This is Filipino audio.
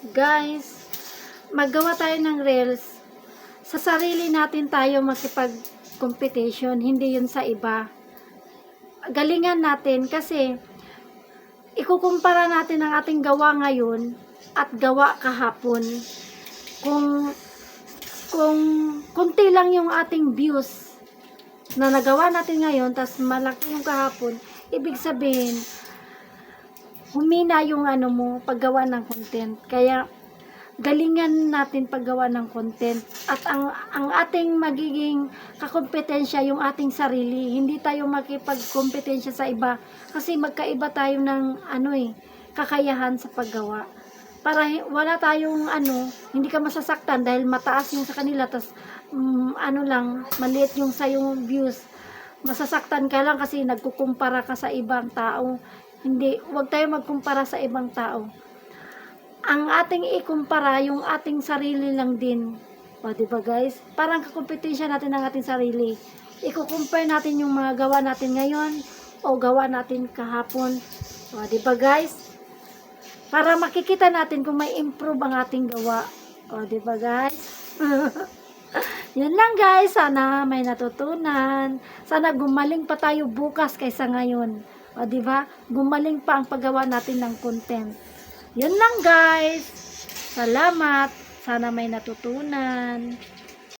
Guys, maggawa tayo ng reels. Sa sarili natin tayo makipag-competition, hindi yun sa iba. Galingan natin kasi ikukumpara natin ang ating gawa ngayon at gawa kahapon. Kung kung kunti lang yung ating views na nagawa natin ngayon, tas malaki yung kahapon, ibig sabihin, humina yung ano mo, paggawa ng content. Kaya, galingan natin paggawa ng content. At ang, ang ating magiging kakompetensya, yung ating sarili. Hindi tayo makipagkompetensya sa iba. Kasi magkaiba tayo ng ano eh, kakayahan sa paggawa. Para wala tayong ano, hindi ka masasaktan dahil mataas yung sa kanila, tas mm, ano lang, maliit yung sa yung views. Masasaktan ka lang kasi nagkukumpara ka sa ibang tao. Hindi, huwag tayo magkumpara sa ibang tao. Ang ating ikumpara, yung ating sarili lang din. O, di ba guys? Parang kakompetensya natin ng ating sarili. Iko-compare natin yung mga gawa natin ngayon o gawa natin kahapon. O, di ba guys? Para makikita natin kung may improve ang ating gawa. O, di ba guys? Yun lang guys. Sana may natutunan. Sana gumaling pa tayo bukas kaysa ngayon. O, di ba? Gumaling pa ang paggawa natin ng content. Yun lang guys. Salamat. Sana may natutunan.